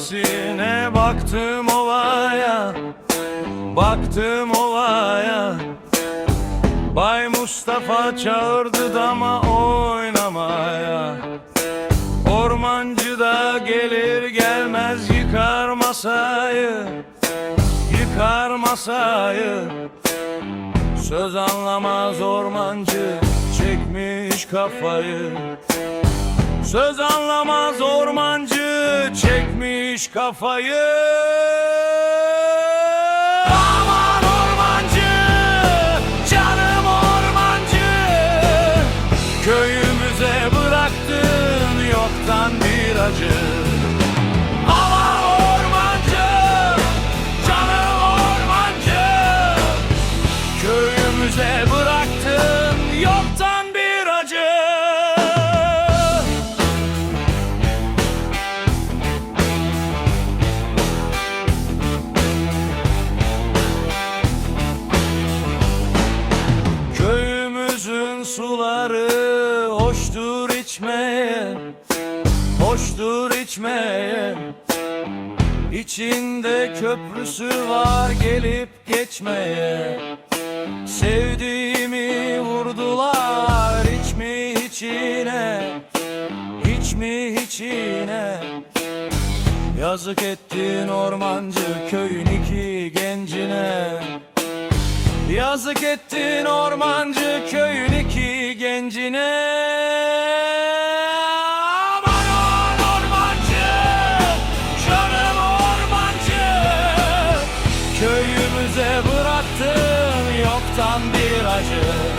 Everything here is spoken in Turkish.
çaresine baktım ovaya Baktım ovaya Bay Mustafa çağırdı dama oynamaya. Ormancı da gelir gelmez yıkar masayı Yıkar masayı. Söz anlamaz ormancı çekmiş kafayı Söz anlamaz ormancı çekmiş kafayı. Aman ormancı, canım ormancı. Köyümüze bıraktın yoktan bir acı. Köyümüze suları hoştur içmeye Hoştur içmeye. İçinde köprüsü var gelip geçmeye. Sevdiğimi vurdular hiç mi içine Hiç mi içine? Yazık ettin ormancı köyün iki gencine Yazık ettin ormancı köyün iki gencine Köyümüze bıraktın yoktan bir acı